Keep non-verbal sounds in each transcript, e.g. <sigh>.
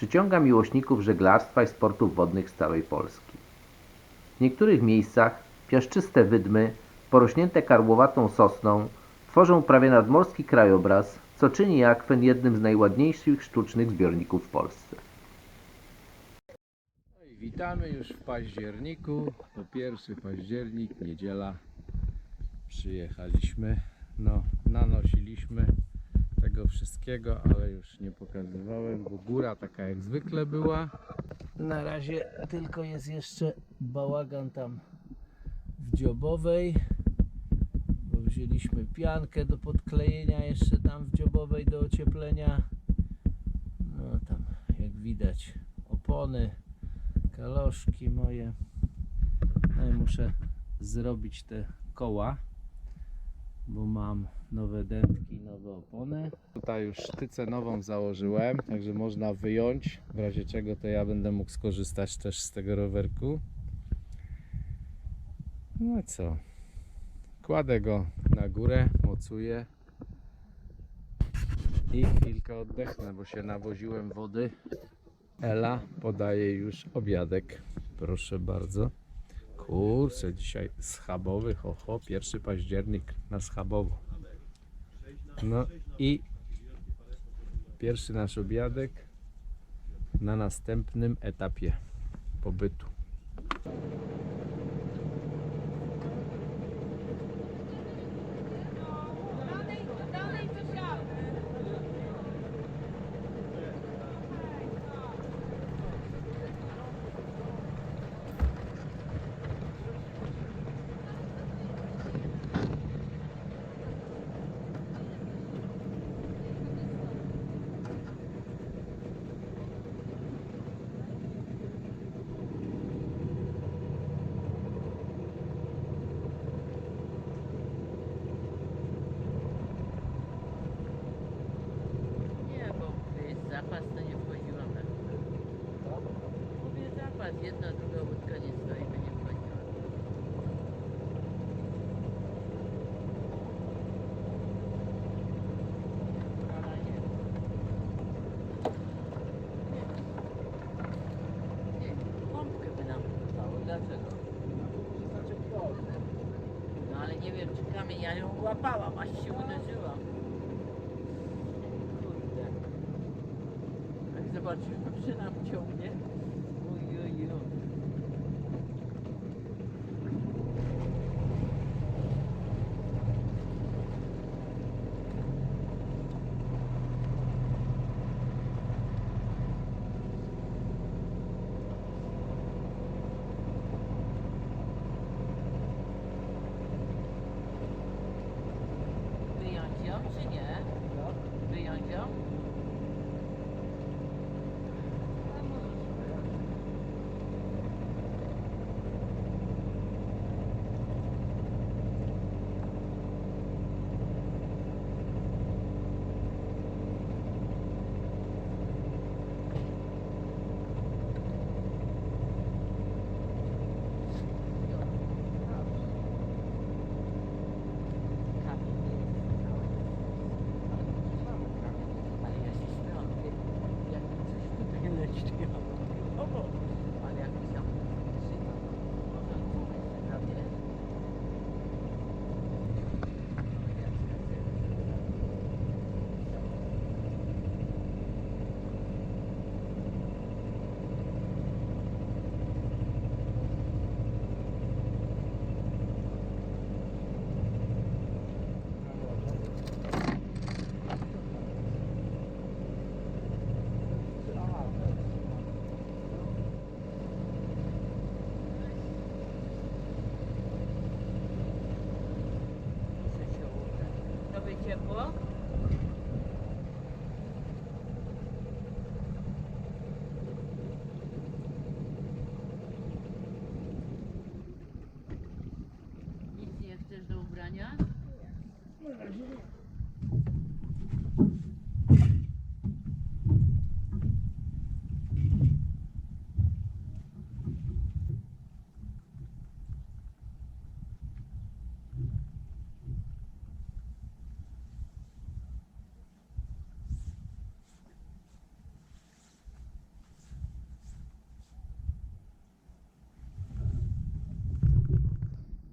przyciąga miłośników żeglarstwa i sportów wodnych z całej Polski. W niektórych miejscach piaszczyste wydmy, porośnięte karłowatą sosną, tworzą prawie nadmorski krajobraz, co czyni akwen jednym z najładniejszych sztucznych zbiorników w Polsce. Witamy już w październiku. To pierwszy październik, niedziela. Przyjechaliśmy. No, nanosiliśmy tego wszystkiego, ale już nie pokazywałem, bo góra taka jak zwykle była. Na razie tylko jest jeszcze bałagan tam w dziobowej, bo wzięliśmy piankę do podklejenia jeszcze tam w dziobowej do ocieplenia. No tam jak widać opony, kaloszki moje. No i muszę zrobić te koła, bo mam nowe dętki, nowe opony. Tutaj już sztycę nową założyłem, także można wyjąć, w razie czego to ja będę mógł skorzystać też z tego rowerku. No i co? Kładę go na górę, mocuję i chwilkę oddechnę, bo się nawoziłem wody. Ela podaje już obiadek. Proszę bardzo. Kurczę, dzisiaj schabowy, ho, ho, 1 październik na schabowo. No i pierwszy nasz obiadek na następnym etapie pobytu. Nie, bo jest zapas, to nie wchodziłam na górę. Mówię zapas, jedna, druga łódka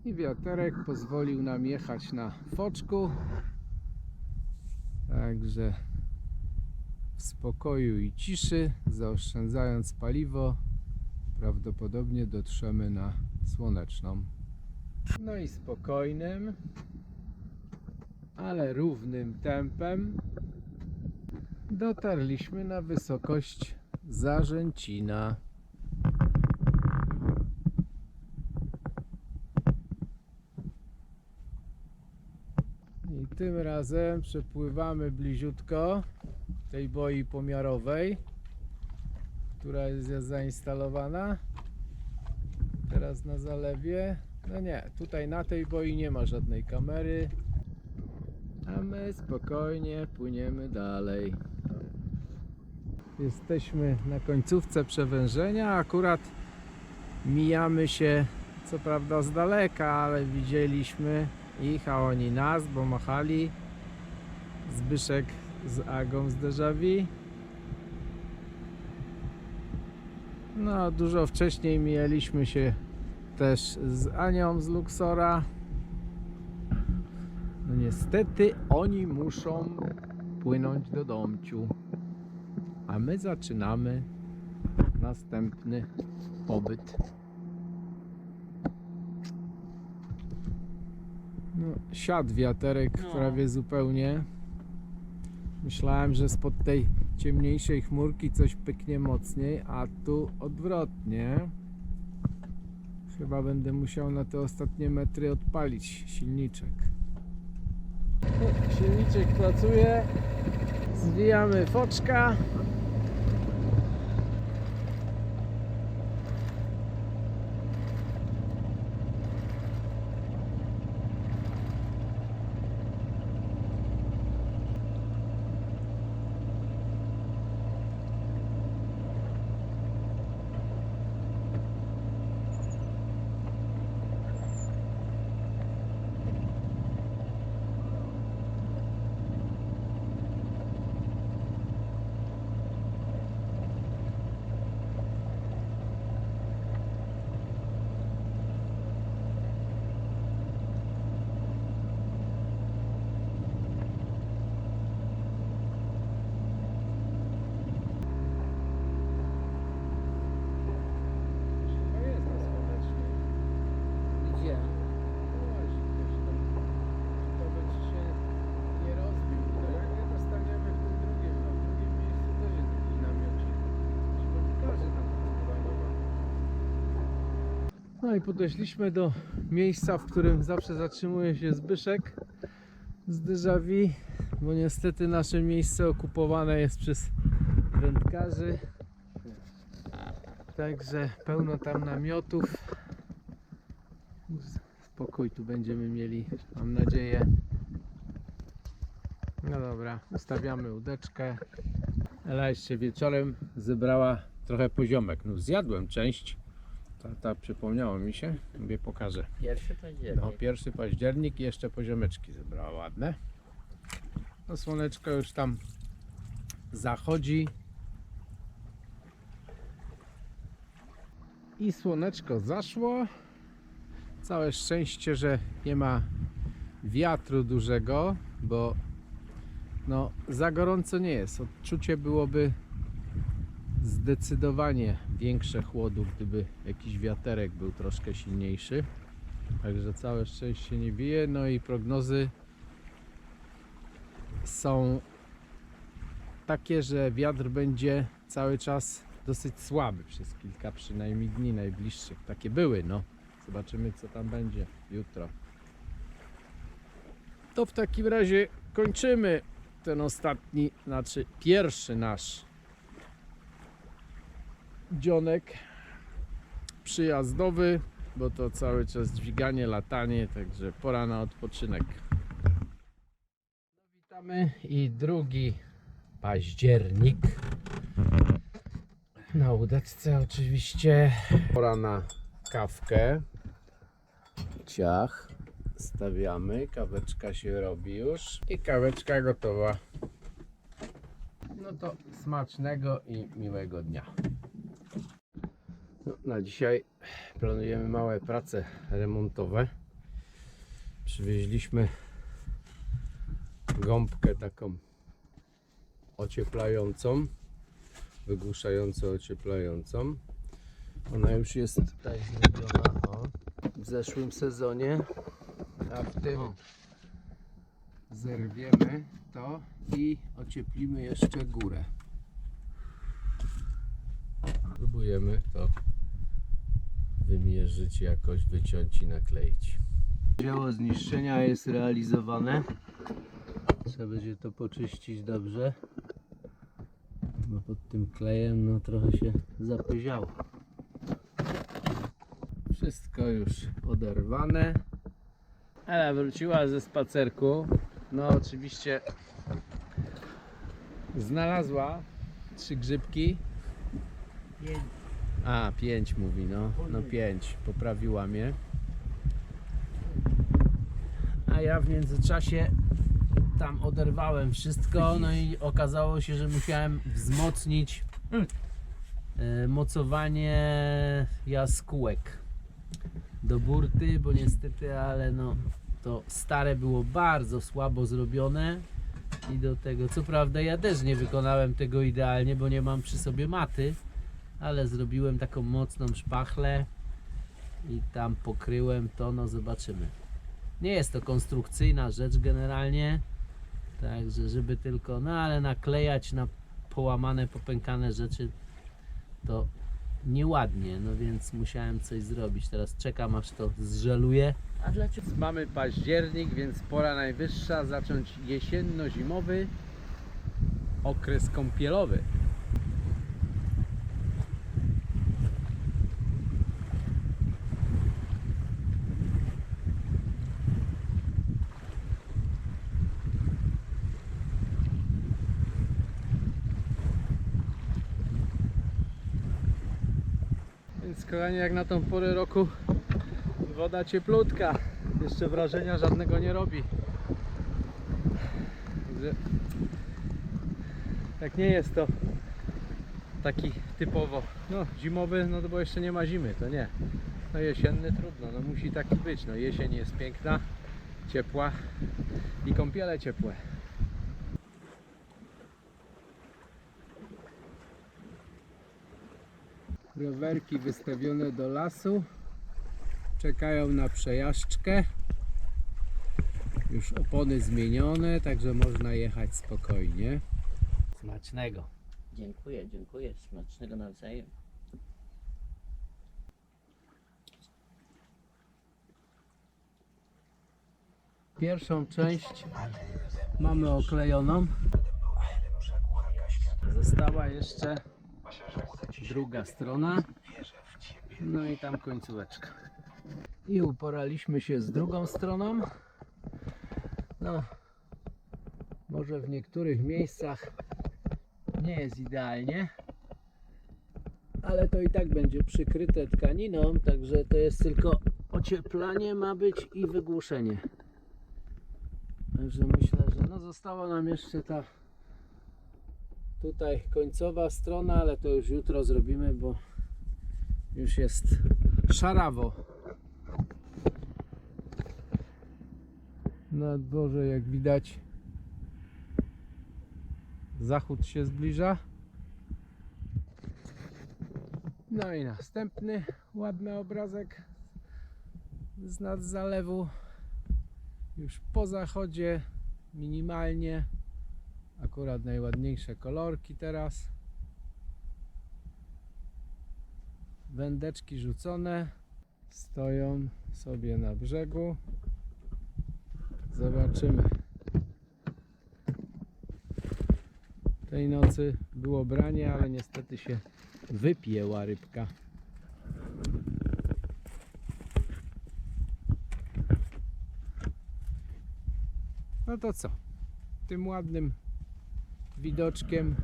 I wiaterek pozwolił nam jechać na foczku. Także w spokoju i ciszy, zaoszczędzając paliwo, prawdopodobnie dotrzemy na słoneczną. No i spokojnym, ale równym tempem dotarliśmy na wysokość Zarzęcina. I tym razem przepływamy bliziutko tej boi pomiarowej, która jest zainstalowana teraz na zalewie. No nie, tutaj na tej boi nie ma żadnej kamery, a my spokojnie płyniemy dalej. Jesteśmy na końcówce przewężenia, akurat mijamy się co prawda z daleka, ale widzieliśmy ich, a oni nas, bo machali. Zbyszek z Agą z Dejavi. No, dużo wcześniej mijaliśmy się też z Anią z Luxora. No niestety oni muszą płynąć do domciu. A my zaczynamy następny pobyt. No, siadł wiaterek No. prawie zupełnie. Myślałem, że spod tej ciemniejszej chmurki coś pyknie mocniej, a tu odwrotnie. Chyba będę musiał na te ostatnie metry odpalić silniczek. Silniczek pracuje. Zwijamy foczka. Chyba jest na słonecznie. Gdzie? No właśnie, ktoś tam to będzie się nie rozbił. To jak nie dostaniemy w tym drugim, a w drugim miejscu też jest jakiś namiocik. Chyba pokaże tam kurwa No i podeszliśmy do miejsca, w którym zawsze zatrzymuje się Zbyszek z Dyżawi, bo niestety nasze miejsce okupowane jest przez wędkarzy. Także pełno tam namiotów. Spokój tu będziemy mieli, mam nadzieję. No dobra, ustawiamy łódeczkę. Ela jeszcze wieczorem zebrała trochę poziomek. No zjadłem część. Tata przypomniało mi się, mówię pokażę. Pierwszy No, październik. pierwszy październik i jeszcze poziomeczki zebrała ładne. No słoneczko już tam zachodzi. I słoneczko zaszło. Całe szczęście, że nie ma wiatru dużego, bo no za gorąco nie jest. Odczucie byłoby zdecydowanie większe chłodu, gdyby jakiś wiaterek był troszkę silniejszy. Także całe szczęście nie bije. No i prognozy są takie, że wiatr będzie cały czas dosyć słaby przez kilka przynajmniej dni najbliższych. Takie były, no. Zobaczymy co tam będzie jutro. To w takim razie kończymy ten ostatni, znaczy pierwszy nasz dzionek przyjazdowy bo to cały czas dźwiganie, latanie, także pora na odpoczynek. Witamy i drugi październik. Na łódeczce oczywiście pora na kawkę. Ciach. Stawiamy, kaweczka się robi już i kaweczka gotowa. No to smacznego i miłego dnia. Na dzisiaj planujemy małe prace remontowe. Przywieźliśmy gąbkę taką ocieplającą, wygłuszająco ocieplającą. Ona już jest tutaj zrobiona o, w zeszłym sezonie, a w tym zerwiemy to i ocieplimy jeszcze górę. Próbujemy to wymierzyć, jakoś wyciąć i nakleić. Dzieło zniszczenia jest realizowane. Trzeba będzie to poczyścić dobrze. Bo pod tym klejem no trochę się zapyziało. Wszystko już oderwane. Ela wróciła ze spacerku. No oczywiście znalazła trzy grzybki. Pięć. A, pięć mówi, no. No pięć, poprawiła mnie. A ja w międzyczasie tam oderwałem wszystko, no i okazało się, że musiałem wzmocnić e, mocowanie jaskółek do burty, bo niestety, ale no to stare było bardzo słabo zrobione i do tego, co prawda ja też nie wykonałem tego idealnie, bo nie mam przy sobie maty, ale zrobiłem taką mocną szpachlę i tam pokryłem to, no zobaczymy. Nie jest to konstrukcyjna rzecz generalnie, także żeby tylko, no ale naklejać na połamane, popękane rzeczy to nieładnie, no więc musiałem coś zrobić. Teraz czekam aż to zżeluje. A dlaczego? Mamy październik, więc pora najwyższa zacząć jesienno-zimowy okres kąpielowy. Więc kochani, jak na tą porę roku woda cieplutka. Jeszcze wrażenia żadnego nie robi. Także jak nie jest to taki typowo no zimowy, no to bo jeszcze nie ma zimy, to nie. No jesienny trudno, no musi taki być. No jesień jest piękna, ciepła i kąpiele ciepłe. Rowerki wystawione do lasu czekają na przejażdżkę. Już opony zmienione, także można jechać spokojnie. Smacznego. Dziękuję, dziękuję. Smacznego nawzajem. Pierwszą część mamy oklejoną. Została jeszcze druga strona. No i tam końcóweczka. I uporaliśmy się z drugą stroną. No, może w niektórych miejscach nie jest idealnie, ale to i tak będzie przykryte tkaniną, także to jest tylko ocieplanie ma być i wygłuszenie. Także myślę, że no została nam jeszcze ta tutaj końcowa strona, ale to już jutro zrobimy, bo już jest szarawo. Na dworze jak widać zachód się zbliża. No i następny ładny obrazek z nad zalewu. Już po zachodzie minimalnie akurat najładniejsze kolorki teraz. Wędeczki rzucone. Stoją sobie na brzegu. Zobaczymy. Tej nocy było branie ale niestety się wypięła rybka. No to co? Tym ładnym widoczkiem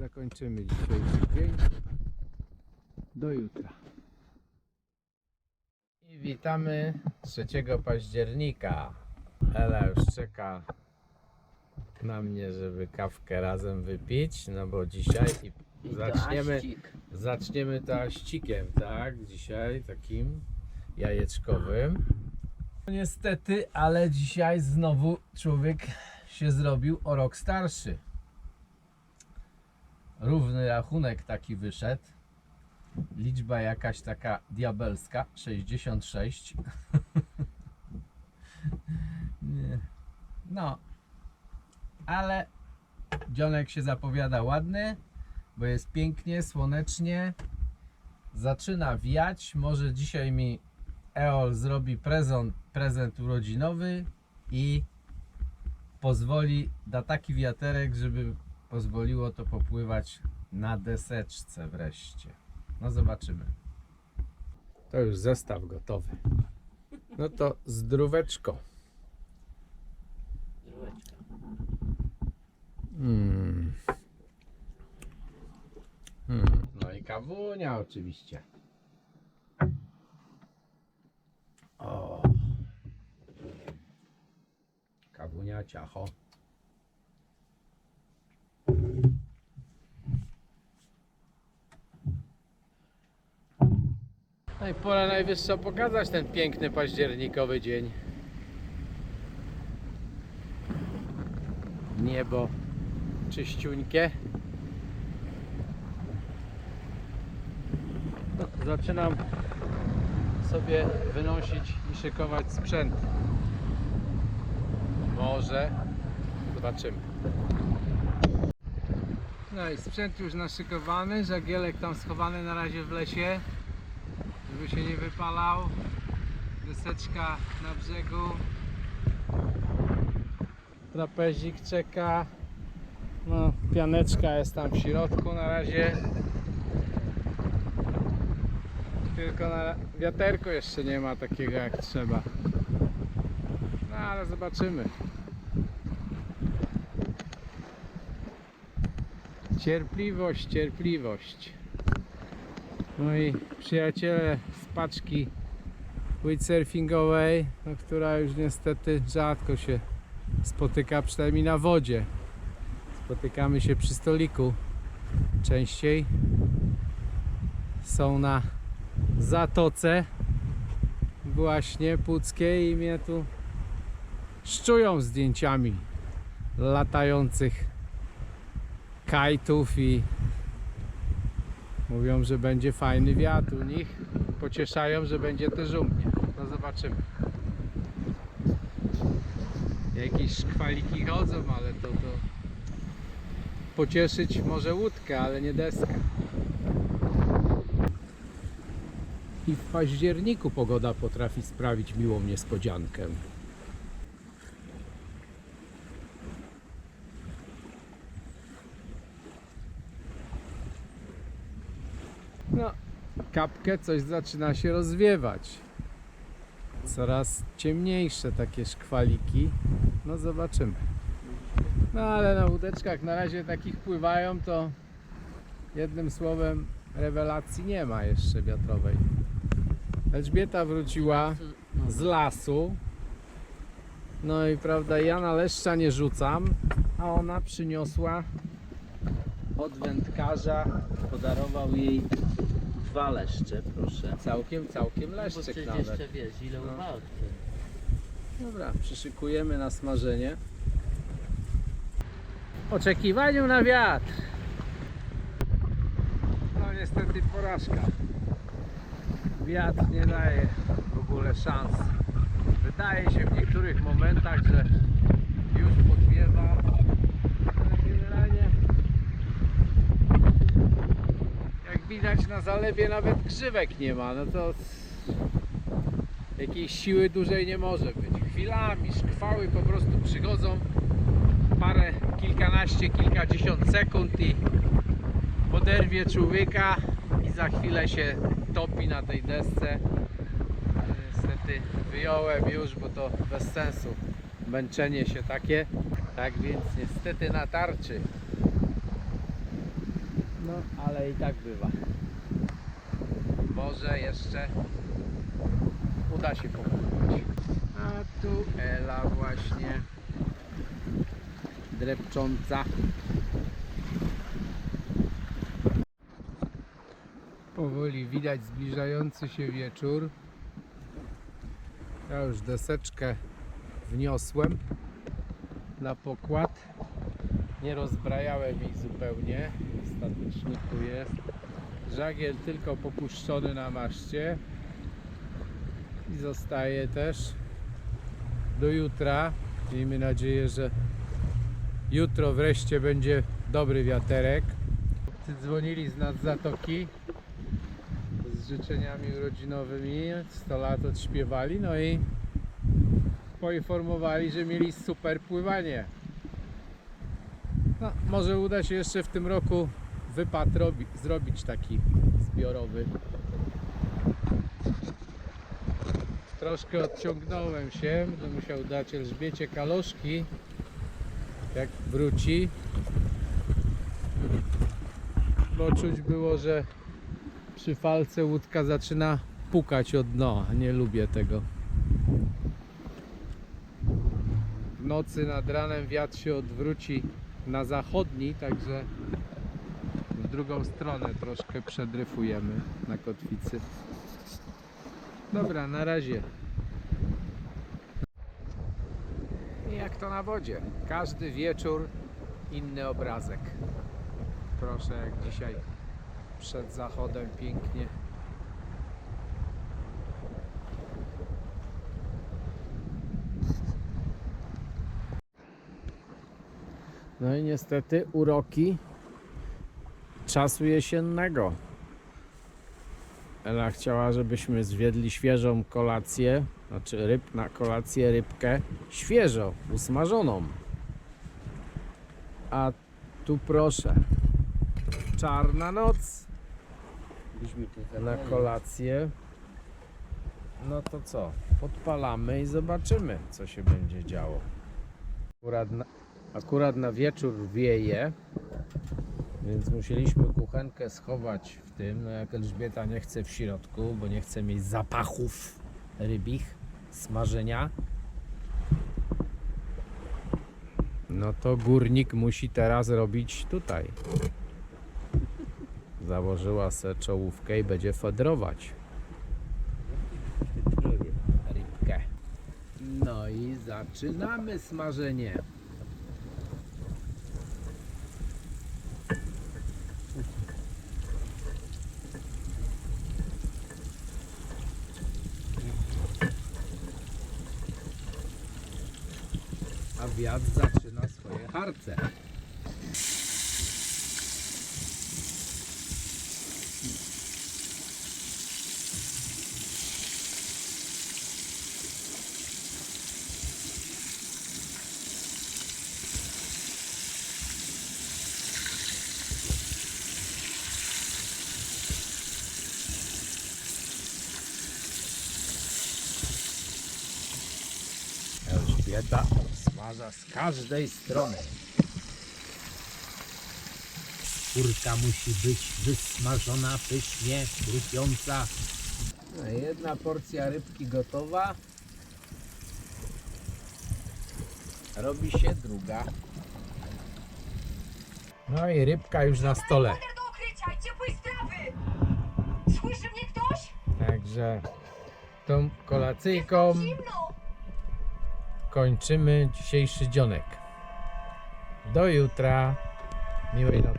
zakończymy dzisiejszy dzień. Do jutra. I witamy 3 października. Ela już czeka na mnie, żeby kawkę razem wypić, no bo dzisiaj zaczniemy, zaczniemy toaścikiem, tak? Dzisiaj takim jajeczkowym. No Niestety, ale dzisiaj znowu człowiek się zrobił o rok starszy. Równy rachunek taki wyszedł. Liczba jakaś taka diabelska 66. <laughs> Nie. No, ale dzionek się zapowiada ładny, bo jest pięknie, słonecznie. Zaczyna wiać. Może dzisiaj mi Eol zrobi prezent, prezent urodzinowy i pozwoli, da taki wiaterek, żeby pozwoliło to popływać na deseczce wreszcie. No zobaczymy. To już zestaw gotowy. No to zdróweczko. Zdróweczka. Mm. Mm. No i kawunia oczywiście. O. Kawunia, ciacho. No i pora najwyższa pokazać ten piękny październikowy dzień. Niebo czyściuńkie. No, zaczynam sobie wynosić i szykować sprzęt. Może zobaczymy. No i sprzęt już naszykowany, żagielek tam schowany na razie w lesie, żeby się nie wypalał. Deseczka na brzegu. Trapezik czeka. No, pianeczka jest tam w środku na razie. Tylko na wiaterko jeszcze nie ma takiego jak trzeba. No ale zobaczymy. Cierpliwość, cierpliwość. Moi przyjaciele z paczki windsurfingowej, no, która już niestety rzadko się spotyka, przynajmniej na wodzie. Spotykamy się przy stoliku częściej. Są na zatoce właśnie puckiej i mnie tu szczują zdjęciami latających kajtów i mówią, że będzie fajny wiatr u nich. Pocieszają, że będzie też u mnie. No zobaczymy. Jakieś szkwaliki chodzą, ale to, to pocieszyć może łódkę, ale nie deskę. I w październiku pogoda potrafi sprawić miłą niespodziankę. No, kapkę coś zaczyna się rozwiewać. Coraz ciemniejsze takie szkwaliki. No zobaczymy. No ale na łódeczkach na razie takich pływają to jednym słowem rewelacji nie ma jeszcze wiatrowej. Elżbieta wróciła z lasu. No i prawda, ja na leszcza nie rzucam, a ona przyniosła od wędkarza, podarował jej Dwa leszcze, proszę. całkiem, całkiem Bo leszczyk przecież nawet. jeszcze wiesz, ile No. Dobra, przyszykujemy na smażenie. W oczekiwaniu na wiatr. No niestety porażka. Wiatr nie daje w ogóle szans. Wydaje się w niektórych momentach, że już podwiewa. Ale generalnie jak widać na zalewie nawet grzywek nie ma. No to jakiejś siły dużej nie może być. Chwilami szkwały po prostu przychodzą parę, kilkanaście, kilkadziesiąt sekund i poderwie człowieka i za chwilę się topi na tej desce. Ale Niestety wyjąłem już, bo to bez sensu męczenie się takie. Tak więc niestety na tarczy. No, ale i tak bywa. Może jeszcze uda się popłynąć. A tu Ela właśnie drepcząca. Powoli widać zbliżający się wieczór. Ja już deseczkę wniosłem na pokład. Nie rozbrajałem jej zupełnie. Statycznie tu jest. Żagiel tylko popuszczony na maszcie. I zostaje też do jutra. Miejmy nadzieję, że jutro wreszcie będzie dobry wiaterek. Dzwonili z nas zatoki z życzeniami urodzinowymi. 100 lat odśpiewali, no i poinformowali, że mieli super pływanie. No, może uda się jeszcze w tym roku wypad robi, zrobić taki zbiorowy. Troszkę odciągnąłem się, będę musiał dać Elżbiecie kaloszki, jak wróci. Bo czuć było, że przy falce łódka zaczyna pukać o dno, nie lubię tego. W nocy nad ranem wiatr się odwróci na zachodni, także w drugą stronę troszkę przedryfujemy na kotwicy. Dobra, na razie. Jak to na wodzie. Każdy wieczór inny obrazek. Proszę, jak dzisiaj przed zachodem pięknie. No i niestety uroki czasu jesiennego. Ela chciała, żebyśmy zwiedli świeżą kolację, znaczy ryb na kolację rybkę świeżo, usmażoną. A tu proszę, czarna noc na kolację. No to co? Podpalamy i zobaczymy, co się będzie działo. Akurat akurat na wieczór wieje, więc musieliśmy kuchenkę schować w tym. No jak Elżbieta nie chce w środku, bo nie chce mieć zapachów rybich, smażenia. No to górnik musi teraz robić tutaj. Założyła se czołówkę i będzie fedrować rybkę. No i zaczynamy smażenie. Wiatr zaczyna swoje harce. Elżbieta z każdej strony. Kurka musi być wysmażona pysznie, chrupiąca. Jedna porcja rybki gotowa. Robi się druga. No i rybka już na stole. Koder do ukrycia i ciepłej strawy! Słyszy mnie ktoś? Także tą kolacyjką Zimno! Kończymy dzisiejszy dzionek. Do jutra. Miłej nocy.